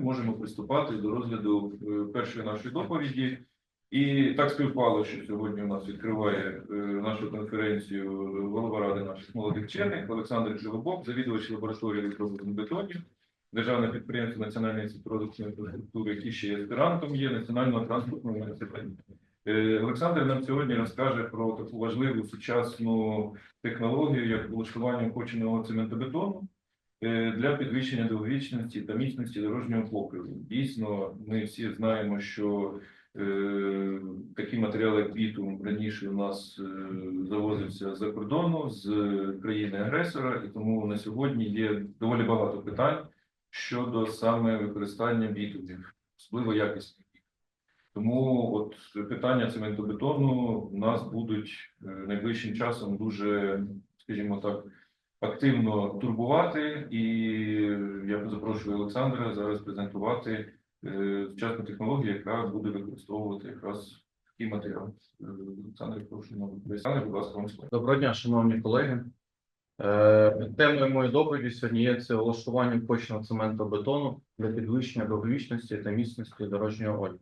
можемо приступати до розгляду е, першої нашої доповіді. І так співпало, що сьогодні у нас відкриває е, нашу конференцію голова ради наших молодих вчених Олександр Живобок, завідувач лабораторії електробетонів бетонів, державне підприємство Національний інститут розвитку інфраструктури, який ще є аспірантом є Національного транспортного університету. Е, Олександр нам сьогодні розкаже про таку важливу сучасну технологію, як влаштування окоченого цементобетону для підвищення довговічності та міцності дорожнього покриву. Дійсно, ми всі знаємо, що е, такі матеріали, як бітум, раніше у нас е, завозився за кордону з країни-агресора, і тому на сьогодні є доволі багато питань щодо саме використання бітумів, особливо якісних. Тому от питання цементобетону у нас будуть е, найближчим часом дуже, скажімо так, активно турбувати, і я запрошую Олександра зараз презентувати е, сучасну технологію, яка буде використовувати якраз такий матеріал. Е, Олександр, прошу нам Олександр, будь ласка, вам слово. Доброго дня, шановні колеги. Е, Темою моєї доповіді сьогодні є це влаштування почного цементу-бетону для підвищення довговічності та міцності дорожнього одягу.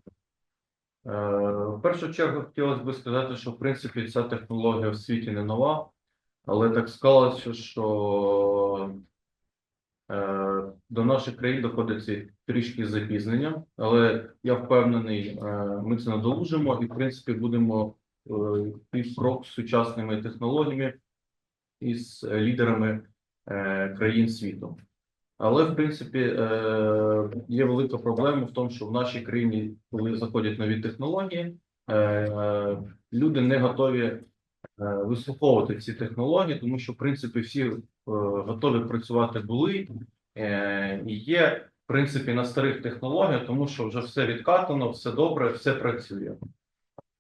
В першу чергу хотілося б сказати, що в принципі ця технологія в світі не нова, але так склалося, що е, до наших країн доходить це трішки з запізненням, але я впевнений, е, ми це надолужимо і в принципі будемо е, йти в крок з сучасними технологіями і з е, лідерами е, країн світу. Але в принципі е, є велика проблема в тому, що в нашій країні, коли заходять нові технології, е, люди не готові е, вислуховувати ці технології, тому що в принципі всі е, готові працювати були е, і є в принципі на старих технологіях, тому що вже все відкатано, все добре, все працює.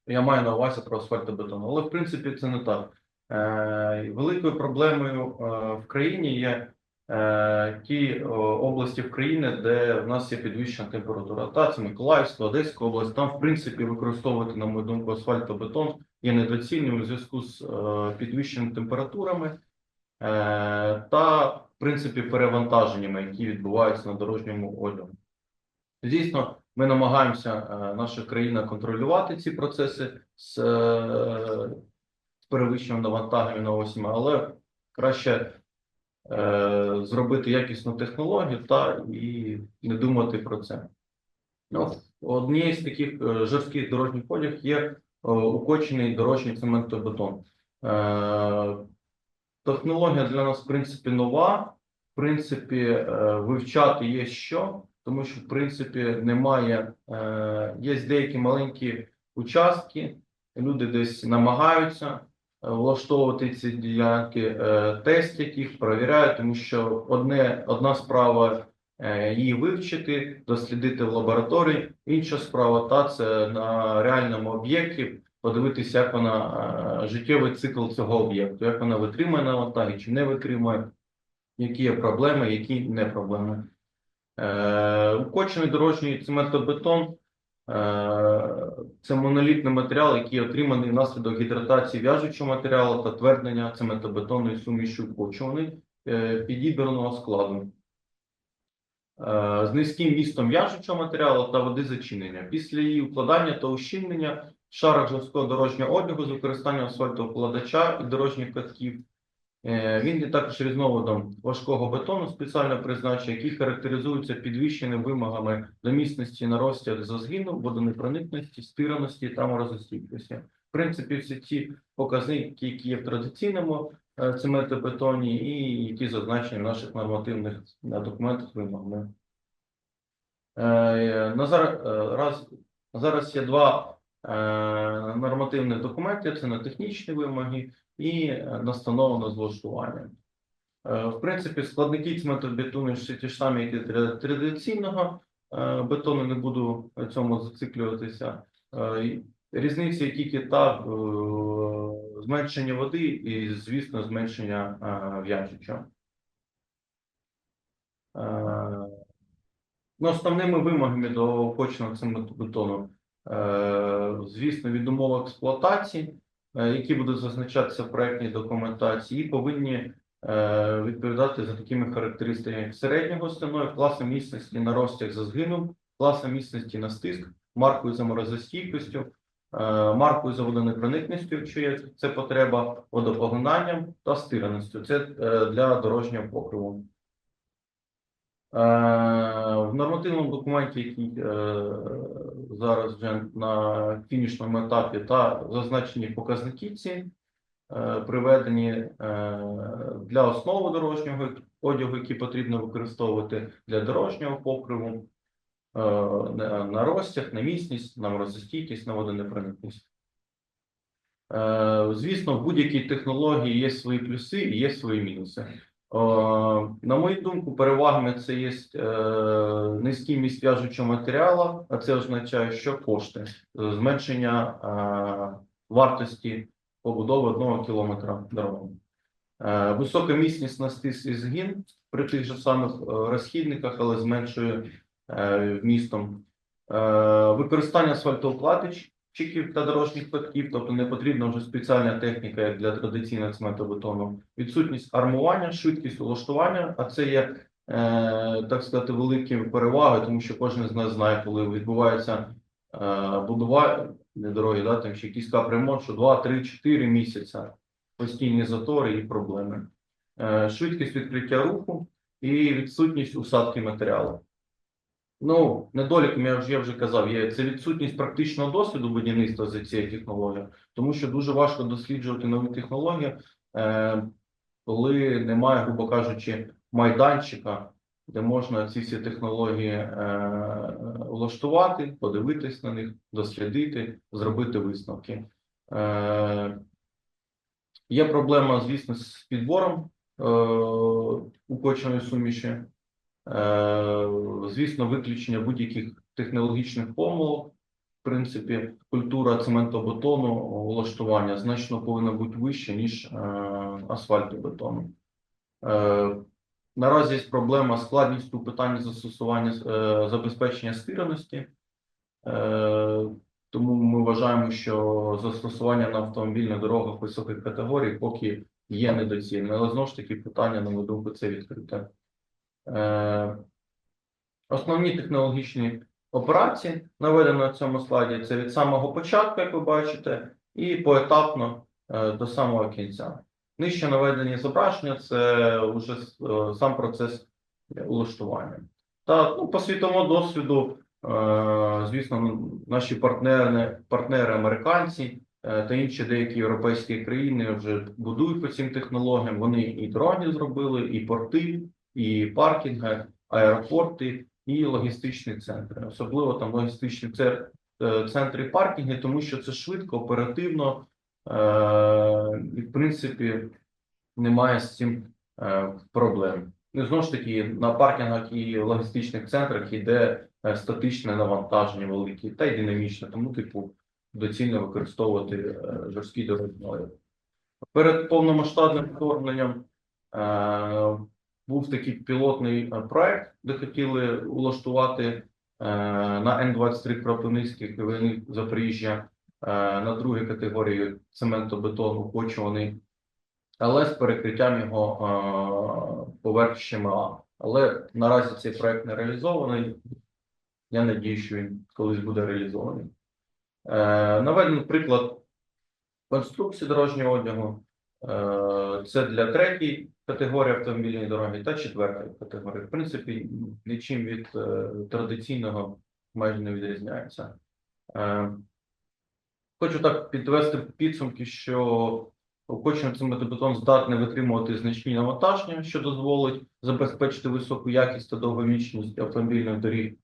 Я маю на увазі про асфальтобетон, але в принципі це не так. Е, Великою проблемою е, в країні є е, ті області в країні, де в нас є підвищена температура. Та це Миколаївська, Одеська область. Там, в принципі, використовувати, на мою думку, асфальтобетон є недоцільним у зв'язку з е, підвищеними температурами е, та, в принципі, перевантаженнями, які відбуваються на дорожньому одягу. Звісно, ми намагаємося, е, наша країна, контролювати ці процеси з, перевищеним навантаженням на осінь, але краще зробити якісну технологію та і не думати про це. Ну, однією з таких жорстких дорожніх одяг є укочений дорожній цементобетон. Е, технологія для нас, в принципі, нова. В принципі, е, вивчати є що, тому що, в принципі, немає, е, є деякі маленькі участки, люди десь намагаються е, влаштовувати ці ділянки, е, тестять їх, перевіряють, тому що одне, одна справа е, її вивчити, дослідити в лабораторії, інша справа та це на реальному об'єкті подивитися, як вона е, життєвий цикл цього об'єкту, як вона витримує навантаження чи не витримує, які є проблеми, які не проблеми. Е, Укочений дорожній цементобетон е, це монолітний матеріал, який отриманий внаслідок гідратації в'яжучого матеріалу та тверднення цементобетонної суміші укочуваний е, підібраного складу. Е, З низьким містом в'яжучого матеріалу та води зачинення. Після її укладання та ущільнення в шарах жорсткого дорожнього одягу з використанням асфальтовкладача і дорожніх катків Е, Він є також різновидом важкого бетону спеціального призначення, який характеризується підвищеними вимогами до міцності наростів за згину, водонепроникності, стираності та морозостійкості. В принципі, всі ці показники, які є в традиційному е, цементобетоні і які зазначені в наших нормативних е, документах вимогами. Е, На зараз, раз, зараз є два нормативних документи: це на технічні вимоги і е, настановлено з влаштуванням. Е, В принципі, складники цементобетону всі ті ж самі, як і для традиційного бетону, не буду цьому зациклюватися. Різниця тільки та зменшення води і, звісно, зменшення. Е, Ну, основними вимогами до почного цементобетону, е, звісно, від умов експлуатації, е, які будуть зазначатися в проектній документації, і повинні е, відповідати за такими характеристиками як середньої гостиної, класом міцності на розтяг за згином, класом міцності на стиск, маркою за е, маркою за водонепроникністю, якщо є це потреба, водопоглинанням та стираністю. Це е, для дорожнього покриву. Е, В нормативному документі, який зараз вже на фінішному етапі, та зазначені показники ці приведені для основи дорожнього одягу, які потрібно використовувати для дорожнього покриву, на на розтяг, на міцність, на морозостійкість, на водонепроникність. Е, Звісно, в будь-якій технології є свої плюси і є свої мінуси. Е, На мою думку, перевагами це є е, низький міст в'яжучого матеріалу, а це означає, що кошти, е, зменшення е, вартості побудови одного кілометра дороги. Е, Висока міцність на стис і згин при тих же самих е, розхідниках, але зменшує е, вмістом. Е, Використання асфальтоукладчиків та дорожніх квитків, тобто не потрібна вже спеціальна техніка, як для традиційного цементобетону. Відсутність армування, швидкість улаштування, а це є, е, так сказати, великі переваги, тому що кожен з нас знає, коли відбувається е, будова дороги, да, там ще якийсь капремонт, що 2, 3, 4 місяця постійні затори і проблеми. Е, Швидкість відкриття руху і відсутність усадки матеріалу. Ну, недоліком я вже, я вже казав, є це відсутність практичного досвіду будівництва за цією технологією, тому що дуже важко досліджувати нові технології, е, коли немає, грубо кажучи, майданчика, де можна ці всі технології е, влаштувати, подивитись на них, дослідити, зробити висновки. Е, Є проблема, звісно, з підбором е, укоченої суміші. Е, звісно, виключення будь-яких технологічних помилок. В принципі, культура цементобетону влаштування значно повинна бути вища, ніж е, асфальтобетону. Е, наразі є проблема складністю у питанні застосування забезпечення стираності. Тому ми вважаємо, що застосування на автомобільних дорогах високих категорій поки є недоцільне. Але знову ж таки питання, на думку, це відкрите. Е, Основні технологічні операції наведені на цьому слайді. Це від самого початку, як ви бачите, і поетапно е, до самого кінця. Нижче наведені зображення це вже е, сам процес улаштування. Та ну, по світовому досвіду, звісно, наші партнери, партнери американці та інші деякі європейські країни вже будують по цим технологіям. Вони і дрони зробили, і порти, і паркінги, аеропорти, і логістичні центри. Особливо там логістичні е, центри паркінги, тому що це швидко, оперативно, е, і в принципі немає з цим е, проблем. Ну, знову ж таки, на паркінгах і логістичних центрах йде статичне навантаження велике та й динамічне, тому, типу, доцільно використовувати жорсткі дорожні. Перед повномасштабним вторгненням був такий пілотний е, проект, де хотіли улаштувати е, на Н-23 Кропивницький Кривий Запоріжжя е, на другій категорії цементобетону почваний, але з перекриттям його поверхнями А. Але наразі цей проект не реалізований. Я надію, що він колись буде реалізований. Наведений приклад конструкції дорожнього одягу. Це для третьої категорії автомобільної дороги та четвертої категорії. В принципі, нічим від е, традиційного майже не відрізняється. Е, Хочу так підвести підсумки, що Окочений цементобетон здатний витримувати значні навантаження, що дозволить забезпечити високу якість та довговічність автомобільних доріг.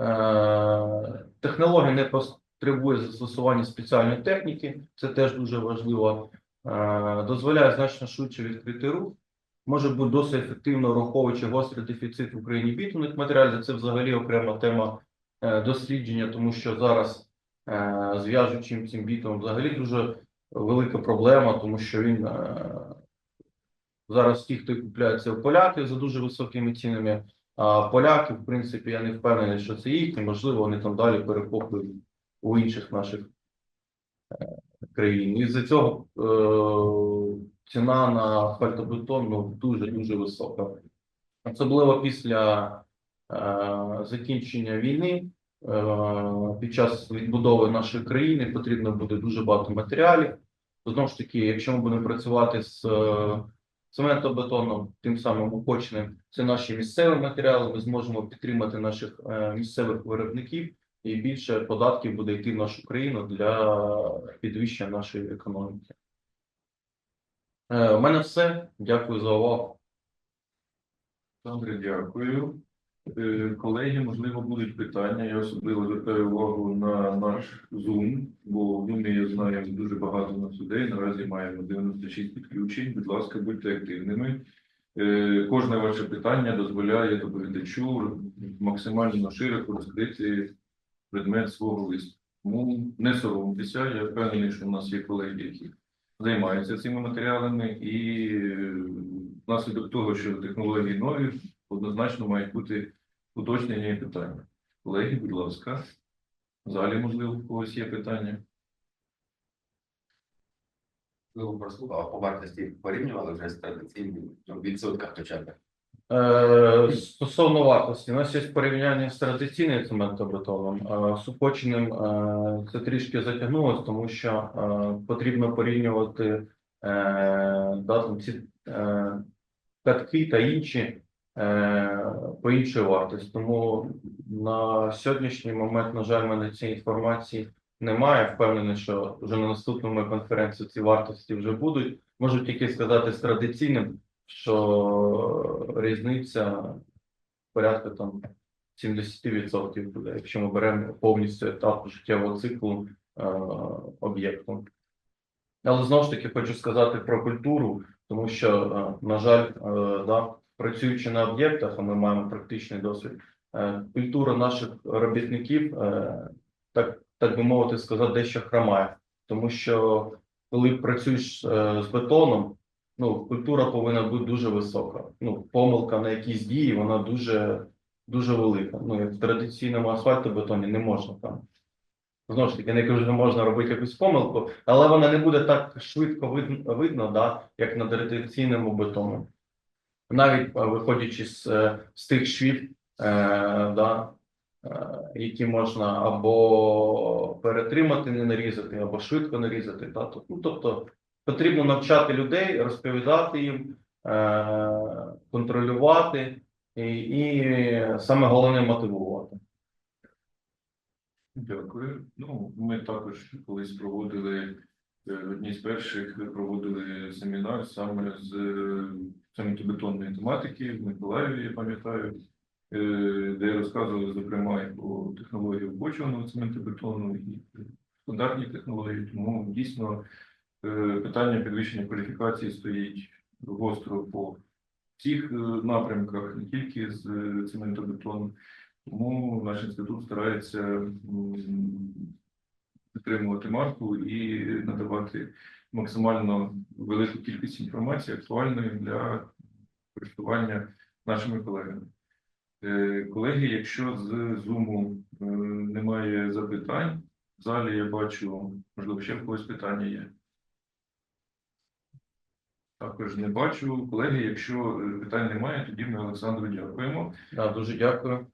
Е, Технологія не потребує застосування спеціальної техніки, це теж дуже важливо. Е, Дозволяє значно швидше відкрити рух. Може бути досить ефективно враховуючи гострий дефіцит в Україні бітумних матеріалів. Це взагалі окрема тема е, дослідження, тому що зараз е, з в'яжучим цим бітом взагалі дуже велика проблема, тому що він зараз ті, хто купляє це в поляків за дуже високими цінами. А поляки, в принципі, я не впевнений, що це їхні, можливо, вони там далі перехоплюють у інших наших е, країн. І з-за цього е, ціна на асфальтобетон ну, дуже-дуже висока. Особливо після е, закінчення війни, е, під час відбудови нашої країни потрібно буде дуже багато матеріалів. Знову ж таки, якщо ми будемо працювати з е, цементобетоном, тим самим упочним, це наші місцеві матеріали, ми зможемо підтримати наших е, місцевих виробників і більше податків буде йти в нашу країну для підвищення нашої економіки. Е, У мене все. Дякую за увагу. Олександре, дякую. Е, Колеги, можливо, будуть питання. Я особливо звертаю увагу на наш Zoom, бо в Zoom, я знаю, дуже багато нас людей. Наразі маємо 96 підключень. Будь ласка, будьте активними. Е, Кожне ваше питання дозволяє доповідачу максимально широко розкрити предмет свого листу. Тому не соромтеся. Я впевнений, що в нас є колеги, які займаються цими матеріалами, і е, внаслідок того, що технології нові, однозначно мають бути уточнення і питання. Колеги, будь ласка, в залі, можливо, у когось є питання. Можливо, прослухав, по вартості порівнювали вже з традиційним відсотках хоча б. Е, Стосовно вартості, у нас є порівняння з традиційним цементобетоном. Е, З е, це трішки затягнулося, тому що е, потрібно порівнювати е, ці е, катки та інші е, по іншій вартості. Тому на сьогоднішній момент, на жаль, мене цієї інформації немає. Впевнений, що вже на наступному конференції ці вартості вже будуть. Можу тільки сказати з традиційним що різниця порядка там 70% буде, якщо ми беремо повністю етап життєвого циклу е, об'єкту. Але знову ж таки хочу сказати про культуру, тому що, е, на жаль, е, да, працюючи на об'єктах, а ми маємо практичний досвід, е, культура наших робітників, е, так, так би мовити, сказати, дещо хромає. Тому що коли працюєш е, з бетоном, ну, культура повинна бути дуже висока. Ну, помилка на якісь дії, вона дуже, дуже велика. Ну, як в традиційному асфальтобетоні не можна там. Знову ж таки, не кажу, що можна робити якусь помилку, але вона не буде так швидко видно, видно да, як на традиційному бетону. Навіть е, виходячи з, е, з тих швів, е, да, е, які можна або перетримати, не нарізати, або швидко нарізати. Да, ну, тобто потрібно навчати людей, розповідати їм, е, контролювати і, саме головне мотивувати. Дякую. Ну, ми також колись проводили е, одні з перших проводили семінар саме з цементобетонної тематики в Миколаєві, я пам'ятаю, е, де розказували, зокрема, і про технологію вбочуваного цементобетону і стандартні технології. Тому дійсно питання підвищення кваліфікації стоїть гостро по всіх е, напрямках, не тільки з е, цементобетону. Тому наш інститут старається підтримувати марку і надавати максимально велику кількість інформації, актуальної для користування нашими колегами. Е, Колеги, якщо з е, немає запитань, в залі я бачу, можливо, ще в когось питання є. Також не бачу. Колеги, якщо е, питань немає, тоді ми Олександру дякуємо. Да, дуже дякую.